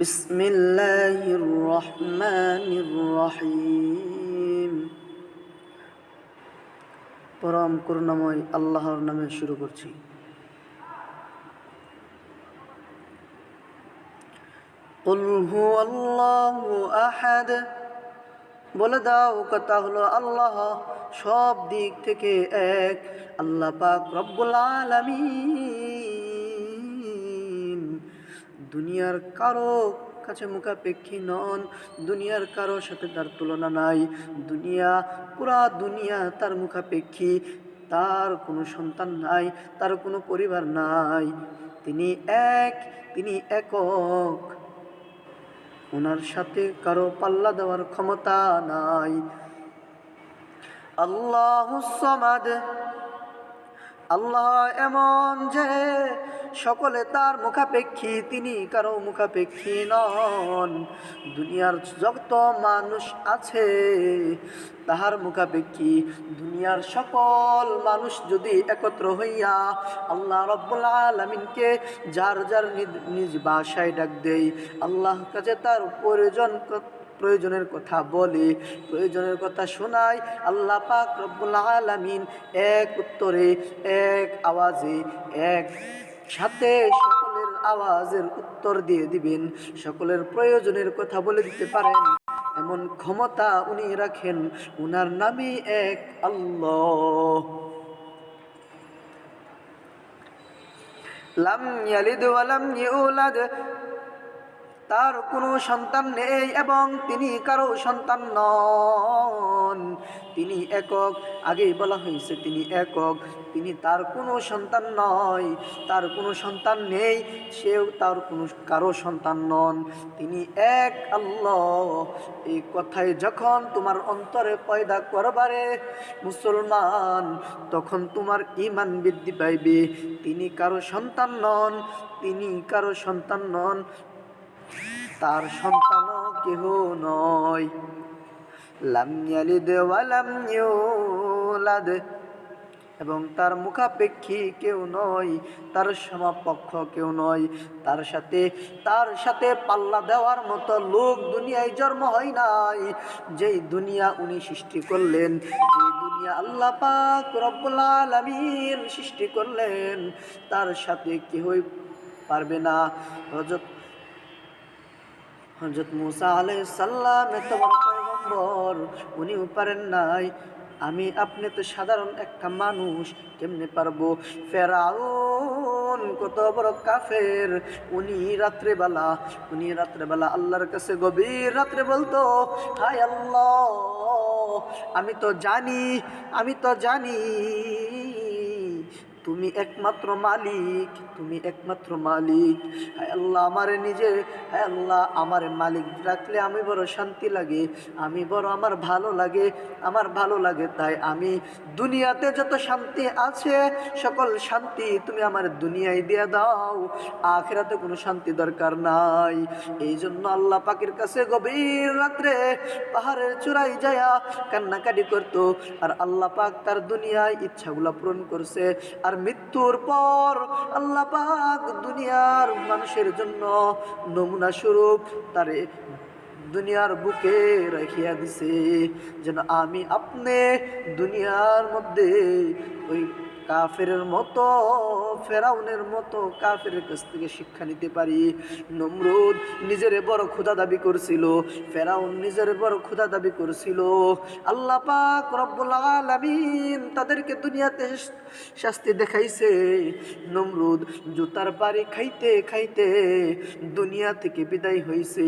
بسم الله الرحمن الرحيم পরম করুণাময় আল্লাহর নামে শুরু করছি قل هو الله أحد বলে দাও কথা হলো আল্লাহ সব দিক থেকে এক আল্লাহ পাক রব্বুল আলামিন দুনিয়ার কারও কাছে মুখাপেক্ষী নন, দুনিয়ার কারও সাথে তার তুলনা নাই। দুনিয়া, পুরা দুনিয়া তার মুখাপেক্ষী, তার কোনো সন্তান নাই, তার কোনো পরিবার নাই। তিনি এক, তিনি একক। ওনার সাথে কারও পাল্লা দেওয়ার ক্ষমতা নাই। আল্লাহ আল্লাহ এমন যে সকলে তার মুখাপেক্ষী, তিনি কারও মুখাপেক্ষী নন। দুনিয়ার যত মানুষ আছে, তাহার মুখাপেক্ষী দুনিয়ার সকল মানুষ যদি একত্র হইয়া আল্লাহ রব্বুল আলমিনকে যার যার নিজ- বাসায় ডাক দেই আল্লাহ কাছে তার প্রয়োজন প্রয়োজনের কথা বলে, প্রয়োজনের কথা শোনায়, আল্লাহ পাক রব্বুল আলামিন এক উত্তরে, এক আওয়াজে, এক সাথে সকলের আওয়াজের উত্তর দিয়ে দিবেন, সকলের প্রয়োজনের কথা বলে দিতে পারেন। এমন ক্ষমতা উনি রাখেন, উনার নামই এক আল্লাহ। লাম ইয়ালিদ ইউলাদ, তার কোনো সন্তান নেই এবং তিনি কারও সন্তান নন। তিনি একক। আগেই বলা হয়েছে তিনি একক। তিনি তার কোনো সন্তান নয়। তার কোনো সন্তান নেই। সেও তার কোনো, কারও সন্তান নন। তিনি এক আল্লাহ। এই কথায় যখন তোমার অন্তরে পয়দা করবারে মুসলমান, তখন তোমার ইমান বৃদ্ধি পাইবে। তিনি কারও সন্তান নন। তিনি কারও সন্তান নন। তার সন্তানও কেহ নয়। লাম ইয়ালিদ ওয়ালাম ইউলাদ। এবং তার মুখাপেক্ষী কেউ নয়, তার সমাপক্ষ কেউ নয়। তার সাথে তার সাথে পাল্লা দেওয়ার মতো লোক দুনিয়ায় জন্ম হয় নাই। যেই দুনিয়া উনি সৃষ্টি করলেন, যেই দুনিয়া আল্লাহ পাক রব্বুল সৃষ্টি করলেন, তার সাথে কেহই পারবে না। হযরত হজরত মুসা আলাই সাল্লাম এত পয়গম্বর উনিও পারেন নাই। আমি আপনি তো সাধারণ একটা মানুষ, কেমনে পারব? ফেরাউন কত বড় কাফের, উনি রাত্রেবেলা উনি রাত্রেবেলা আল্লাহর কাছে গভীর রাত্রে বলতো, হায় আল্লাহ, আমি তো জানি, আমি তো জানি তুমি একমাত্র মালিক, তুমি একমাত্র মালিক। হায় আল্লাহ, আমারে নিজে, হায় আল্লাহ, আমার মালিক রাখলে আমি বড় শান্তি লাগে, আমি বড় আমার ভালো লাগে, আমার ভালো লাগে তাই আমি দুনিয়াতে যত শান্তি আছে, সকল শান্তি তুমি আমার দুনিয়ায় দিয়ে দাও, আখেরাতে কোনো শান্তি দরকার নাই। এই জন্য আল্লাহ পাকের কাছে গভীর রাত্রে পাহাড়ের চূড়াই যায়া কান্নাকাটি করতো, আর আল্লাহ পাক তার দুনিয়ায় ইচ্ছাগুলো পূরণ করছে, আর মৃত্যুর পর আল্লাহ পাক দুনিয়ার মানুষের জন্য নমুনা স্বরূপ তারে দুনিয়ার বুকে রাখিয়া দিছে। যেন আমি আপনি দুনিয়ার মধ্যে ওই কাফের মতো, ফেরাউনের মতো কাফের কাছ থেকে শিক্ষা নিতে পারি। নমরুদ নিজের বড় ক্ষুধা দাবি করছিল, ফেরাউন নিজের বড় ক্ষুধা দাবি করছিল। আল্লাহ পাক রব্বুল আলামিন তাদেরকে দুনিয়াতে শাস্তি দেখাইছে। নমরুদ জুতার বাড়ি খাইতে খাইতে দুনিয়া থেকে বিদায় হইছে।